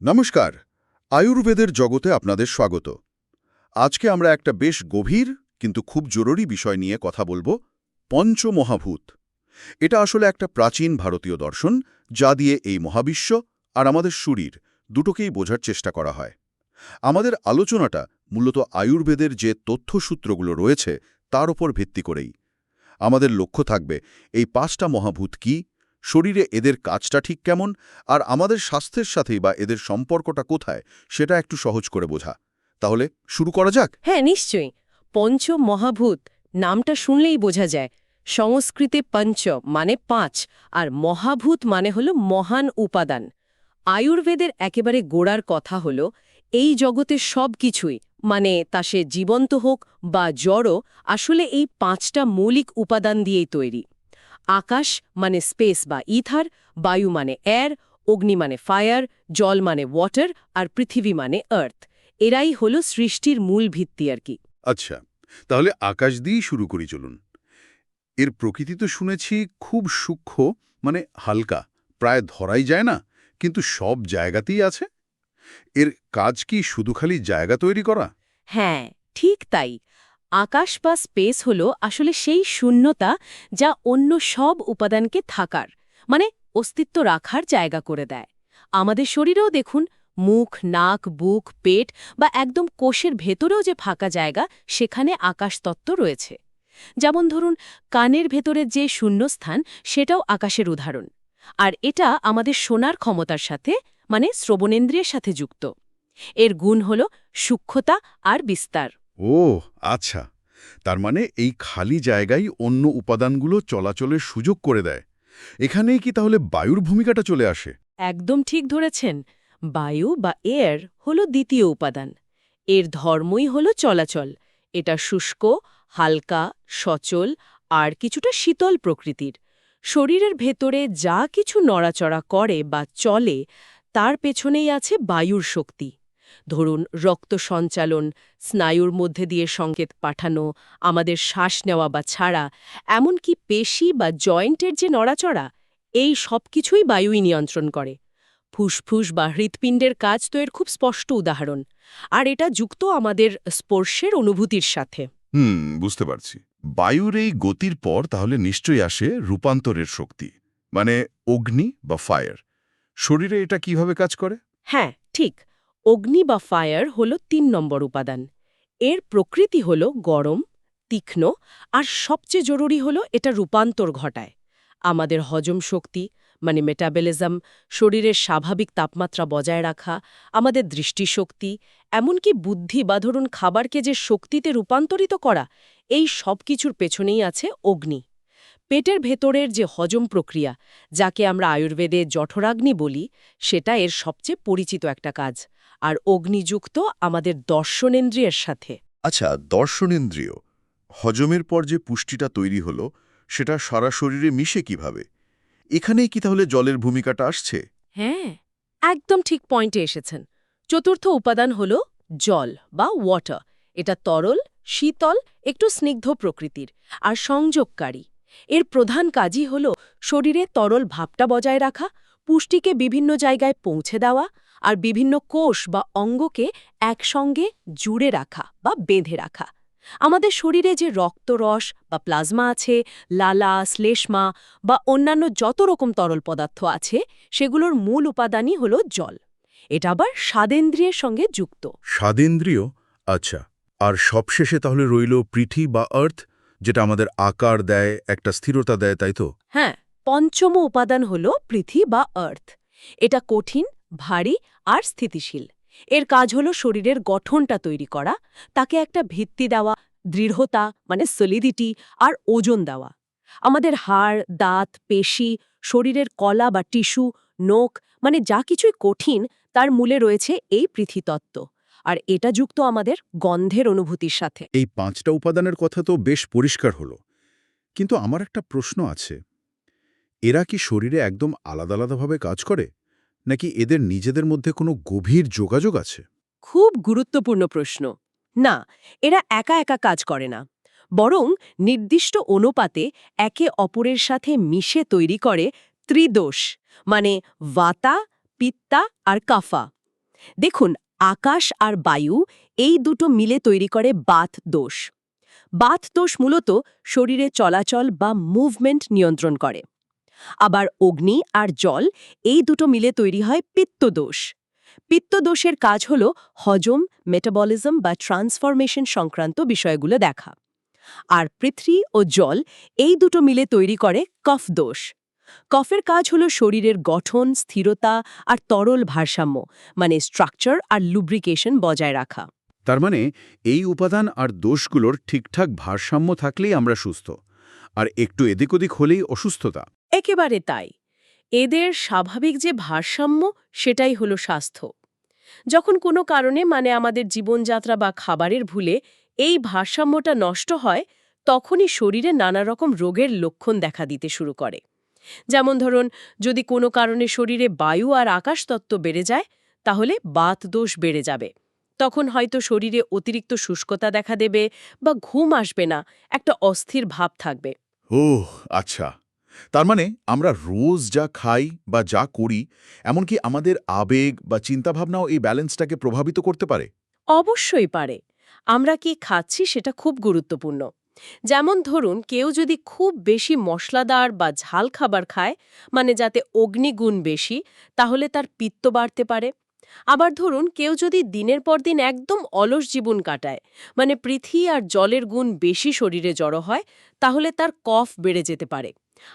নমস্কার, আয়ুর্বেদের জগতে আপনাদের স্বাগত। আজকে আমরা একটা বেশ গভীর কিন্তু খুব জরুরি বিষয় নিয়ে কথা বলব, পঞ্চমহাভূত। এটা আসলে একটা প্রাচীন ভারতীয় দর্শন, যা দিয়ে এই মহাবিশ্ব আর আমাদের শরীর দুটোকেই বোঝার চেষ্টা করা হয়। আমাদের আলোচনাটা মূলত আয়ুর্বেদের যে তথ্যসূত্রগুলো রয়েছে, তার ওপর ভিত্তি করেই। আমাদের লক্ষ্য থাকবে, এই পাঁচটা মহাভূত কি শরীরে এদের কাজটা ঠিক কেমন আর আমাদের স্বাস্থ্যের সাথেই বা এদের সম্পর্কটা কোথায় সেটা একটু সহজ করে বোঝা। তাহলে শুরু করা যাক? হ্যাঁ নিশ্চয়ই। পঞ্চ মহাভূত নামটা শুনলেই বোঝা যায়। সংস্কৃতে পঞ্চ মানে পাঁচ আর মহাভূত মানে হল মহান উপাদান। আয়ুর্বেদের একেবারে গোড়ার কথা হল, এই জগতে সব কিছুই মানে তা সে জীবন্ত হোক বা জড়ো, আসলে এই পাঁচটা মৌলিক উপাদান দিয়েই তৈরি। আকাশ মানে স্পেস বা ইথার বায়ু মানে এয়ার অগ্নি মানে ফায়ার জল মানে ওয়াটার আর পৃথিবী মানে আর্থ এরাই হল সৃষ্টির মূল ভিত্তি আর কি। আচ্ছা তাহলে আকাশ দিয়েই শুরু করি চলুন। এর প্রকৃতি তো শুনেছি খুব সূক্ষ্ম মানে হালকা প্রায় ধরাই যায় না কিন্তু সব জায়গাতেই আছে। এর কাজ কি শুধু খালি জায়গা তৈরি করা? হ্যাঁ ঠিক তাই। আকাশ বা স্পেস হল আসলে সেই শূন্যতা যা অন্য সব উপাদানকে থাকার মানে অস্তিত্ব রাখার জায়গা করে দেয়। আমাদের শরীরেও দেখুন, মুখ, নাক, বুক, পেট বা একদম কোষের ভেতরেও যে ফাঁকা জায়গা, সেখানে আকাশতত্ত্ব রয়েছে। যেমন ধরুন, কানের ভেতরের যে শূন্যস্থান, সেটাও আকাশের উদাহরণ। আর এটা আমাদের শোনার ক্ষমতার সাথে মানে শ্রবণেন্দ্রিয়ের সাথে যুক্ত। এর গুণ হল সূক্ষ্মতা আর বিস্তার। ও আচ্ছা। তার মানে এই খালি জায়গায় অন্য উপাদানগুলো চলাচলের সুযোগ করে দেয়। এখানেই কি তাহলে বায়ুর ভূমিকাটা চলে আসে? একদম ঠিক ধরেছেন। বায়ু বা এয়ার হল দ্বিতীয় উপাদান। এর ধর্মই হল চলাচল। এটা শুষ্ক, হালকা, সচল আর কিছুটা শীতল প্রকৃতির। শরীরের ভেতরে যা কিছু নড়াচড়া করে বা চলে, তার পেছনেই আছে বায়ুর শক্তি। ধরুন রক্ত সঞ্চালন স্নায়ুর মধ্যে দিয়ে সংকেত পাঠানো আমাদের শ্বাস নেওয়া বা ছাড়া এমনকি পেশি বা জয়েন্টের যে নড়াচড়া এই সব কিছুই বায়ুই নিয়ন্ত্রণ করে। ফুসফুস বা হৃৎপিণ্ডের কাজ তো এর খুব স্পষ্ট উদাহরণ আর এটা যুক্ত আমাদের স্পর্শের অনুভূতির সাথে। হুম বুঝতে পারছি। বায়ুর এই গতির পর তাহলে নিশ্চয়ই আসে রূপান্তরের শক্তি মানে অগ্নি বা ফায়ার শরীরে এটা কীভাবে কাজ করে? হ্যাঁ ঠিক। অগ্নি বা ফায়ার হল তিন নম্বর উপাদান। এর প্রকৃতি হল গরম, তীক্ষ্ণ, আর সবচেয়ে জরুরি হল এটা রূপান্তর ঘটায়। আমাদের হজম শক্তি মানে মেটাবলিজম শরীরের স্বাভাবিক তাপমাত্রা বজায় রাখা, আমাদের দৃষ্টিশক্তি, এমনকি বুদ্ধি বা ধরুন খাবারকে যে শক্তিতে রূপান্তরিত করা, এই সব কিছুর পেছনেই আছে অগ্নি। পেটের ভেতরের যে হজম প্রক্রিয়া যাকে আমরা আয়ুর্বেদে জঠরাগ্নি বলি সেটা এর সবচেয়ে পরিচিত একটা কাজ। আর অগ্নিযুক্ত আমাদের দর্শনেন্দ্রিয়ের সাথে। আচ্ছা দর্শনেন্দ্রিয় হজমের পর যে পুষ্টিটা তৈরি হলো সেটা সারা শরীরে মিশে কীভাবে? এখানেই কি তাহলে জলের ভূমিকাটা আসছে? হ্যাঁ একদম ঠিক পয়েন্টে এসেছেন। চতুর্থ উপাদান হল জল বা ওয়াটার। এটা তরল শীতল একটু স্নিগ্ধ প্রকৃতির আর সংযোগকারী। এর প্রধান কাজই হল শরীরে তরল ভাবটা বজায় রাখা, পুষ্টিকে বিভিন্ন জায়গায় পৌঁছে দেওয়া আর বিভিন্ন কোষ বা অঙ্গকে একসঙ্গে জুড়ে রাখা বা বেঁধে রাখা। আমাদের শরীরে যে রক্তরস বা প্লাজমা আছে, লালা, শ্লেষ্মা বা অন্যান্য যত রকম তরল পদার্থ আছে, সেগুলোর মূল উপাদানই হল জল। এটা আবার স্বাদেন্দ্রিয়ের সঙ্গে যুক্ত। স্বাদেন্দ্রিয়? আচ্ছা আর সবশেষে তাহলে রইল পৃথি বা আর্থ যেটা আমাদের আকার দেয়, একটা স্থিরতা দেয়, তাই তো? হ্যাঁ পঞ্চম উপাদান হল পৃথি বা আর্থ এটা কঠিন, ভারী আর স্থিতিশীল। এর কাজ হল শরীরের গঠনটা তৈরি করা, তাকে একটা ভিত্তি দেওয়া, দৃঢ়তা মানে সলিডিটি আর ওজন দেওয়া। আমাদের হাড়, দাঁত, পেশি, শরীরের কলা বা টিস্যু নোক মানে যা কিছুই কঠিন, তার মূলে রয়েছে এই পৃথিতত্ত্ব আর এটা যুক্ত আমাদের গন্ধের অনুভূতির সাথে। এই পাঁচটা উপাদানের কথা তো বেশ পরিষ্কার হলো। কিন্তু আমার একটা প্রশ্ন আছে। এরা কি শরীরে একদম আলাদা আলাদাভাবে কাজ করে? নাকি এদের নিজেদের মধ্যে কোনো গভীর যোগাযোগ আছে? খুব গুরুত্বপূর্ণ প্রশ্ন। না এরা একা একা কাজ করে না। বরং নির্দিষ্ট অনুপাতে একে অপরের সাথে মিশে তৈরি করে ত্রিদোষ মানে ভাতা পিত্তা আর কাফা। দেখুন আকাশ আর বায়ু এই দুটো মিলে তৈরি করে বাত দোষ। বাত দোষ মূলত শরীরে চলাচল বা মুভমেন্ট নিয়ন্ত্রণ করে। আবার অগ্নি আর জল এই দুটো মিলে তৈরি হয় পিত্তদোষ পিত্তদোষের কাজ হল হজম মেটাবলিজম বা ট্রান্সফরমেশন সংক্রান্ত বিষয়গুলো দেখা। আর পৃথ্বী ও জল এই দুটো মিলে তৈরি করে কফ দোষ। কফের কাজ হল শরীরের গঠন স্থিরতা আর তরল ভারসাম্য মানে স্ট্রাকচার আর লুব্রিকেশন বজায় রাখা। তার মানে এই উপাদান আর দোষগুলোর ঠিকঠাক ভারসাম্য থাকলেই আমরা সুস্থ আর একটু এদিক ওদিক হলেই অসুস্থতা। একেবারে তাই। এদের স্বাভাবিক যে ভারসাম্য সেটাই হলো স্বাস্থ্য। যখন কোনো কারণে মানে আমাদের জীবনযাত্রা বা খাবারের ভুলে এই ভারসাম্যটা নষ্ট হয় তখনই শরীরে নানা রকম রোগের লক্ষণ দেখা দিতে শুরু করে। যেমন ধরুন যদি কোনো কারণে শরীরে বায়ু আর আকাশতত্ত্ব বেড়ে যায় তাহলে বাত দোষ বেড়ে যাবে। তখন হয়তো শরীরে অতিরিক্ত শুষ্কতা দেখা দেবে বা ঘুম আসবে না একটা অস্থির ভাব থাকবে। ওহ আচ্ছা। তার মানে আমরা রোজ যা খাই বা যা করি এমনকি আমাদের আবেগ বা চিন্তাভাবনাও এই ব্যালেন্সটাকে প্রভাবিত করতে পারে? অবশ্যই পারে। আমরা কি খাচ্ছি সেটা খুব গুরুত্বপূর্ণ। যেমন ধরুন, কেউ যদি খুব বেশি মশলাদার বা ঝাল খাবার খায় মানে যাতে অগ্নিগুণ বেশি, তাহলে তার পিত্ত বাড়তে পারে। আবার ধরুন, কেউ যদি দিনের পর দিন একদম অলস জীবন কাটায় মানে পৃথিবী আর জলের গুণ বেশি শরীরে জড়ো হয়, তাহলে তার কফ বেড়ে যেতে পারে।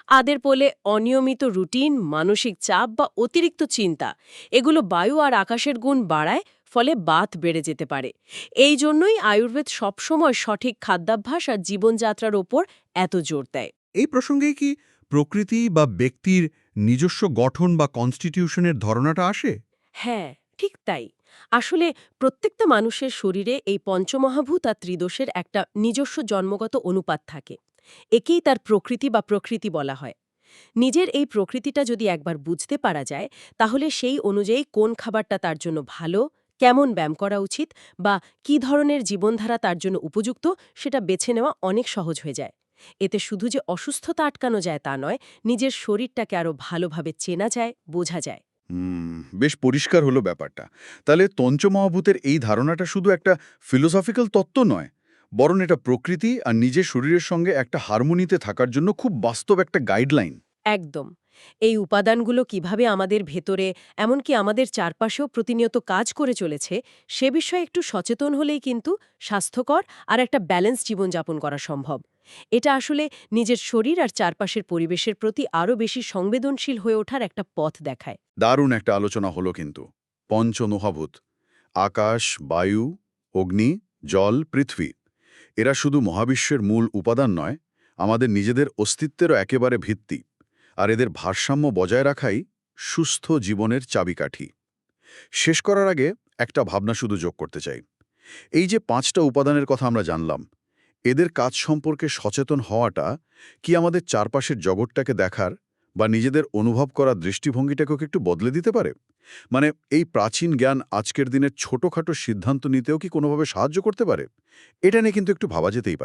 আদের বলে অনিয়মিত রুটিন, মানসিক চাপ বা অতিরিক্ত চিন্তা, এগুলো বায়ু আর আকাশের গুণ বাড়ায় ফলে বাত বেড়ে যেতে পারে। এই জন্যই আয়ুর্বেদ সবসময় সঠিক খাদ্যাভ্যাস আর জীবনযাত্রার ওপর এত জোর দেয়। এই প্রসঙ্গে কি প্রকৃতি বা ব্যক্তির নিজস্ব গঠন বা কনস্টিটিউশনের ধারণাটা আসে? হ্যাঁ ঠিক তাই। আসলে প্রত্যেকটা মানুষের শরীরে এই পঞ্চমহাভূত আর ত্রিদোষের একটা নিজস্ব জন্মগত অনুপাত থাকে। একেই তার প্রকৃতি বা প্রকৃতি বলা হয়। নিজের এই প্রকৃতিটা যদি একবার বুঝতে পারা যায় তাহলে সেই অনুযায়ী কোন খাবারটা তার জন্য ভালো কেমন ব্যায়াম করা উচিত বা কী ধরনের জীবনধারা তার জন্য উপযুক্ত সেটা বেছে নেওয়া অনেক সহজ হয়ে যায়। এতে শুধু যে অসুস্থতা আটকানো যায় তা নয় নিজের শরীরটাকে আরও ভালোভাবে চেনা যায় বোঝা যায়। হুম বেশ পরিষ্কার হলো ব্যাপারটা। তাহলে তঞ্চমহাভূতের এই ধারণাটা শুধু একটা ফিলোসফিক্যাল তত্ত্ব নয় বরং এটা প্রকৃতি আর নিজের শরীরের সঙ্গে একটা হারমোনিতে থাকার জন্য খুব বাস্তব একটা গাইডলাইন একদম। এই উপাদানগুলো কীভাবে আমাদের ভেতরে, এমনকি আমাদের চারপাশেও প্রতিনিয়ত কাজ করে চলেছে, সে বিষয়ে একটু সচেতন হলেই কিন্তু স্বাস্থ্যকর আর একটা ব্যালেন্স জীবনযাপন করা সম্ভব। এটা আসলে নিজের শরীর আর চারপাশের পরিবেশের প্রতি আরও বেশি সংবেদনশীল হয়ে ওঠার একটা পথ দেখায়। দারুণ একটা আলোচনা হলো কিন্তু। পঞ্চমহাভূত, আকাশ, বায়ু, অগ্নি, জল, পৃথিবী, এরা শুধু মহাবিশ্বের মূল উপাদান নয়, আমাদের নিজেদের অস্তিত্বেরও একেবারে ভিত্তি। আর এদের ভারসাম্য বজায় রাখাই সুস্থ জীবনের চাবিকাঠি। শেষ করার আগে একটা ভাবনা শুধু যোগ করতে চাই। এই যে পাঁচটা উপাদানের কথা আমরা জানলাম, এদের কাজ সম্পর্কে সচেতন হওয়াটা কি আমাদের চারপাশের জগৎটাকে দেখার বা নিজেদের অনুভব করা দৃষ্টিভঙ্গিটাকেও কি একটু বদলে দিতে পারে? মানে এই প্রাচীন জ্ঞান আজকের দিনের ছোটখাটো সিদ্ধান্ত নিতেও কি কোনোভাবে সাহায্য করতে পারে? এটা নিয়ে কিন্তু একটু ভাবা যেতেই পারে।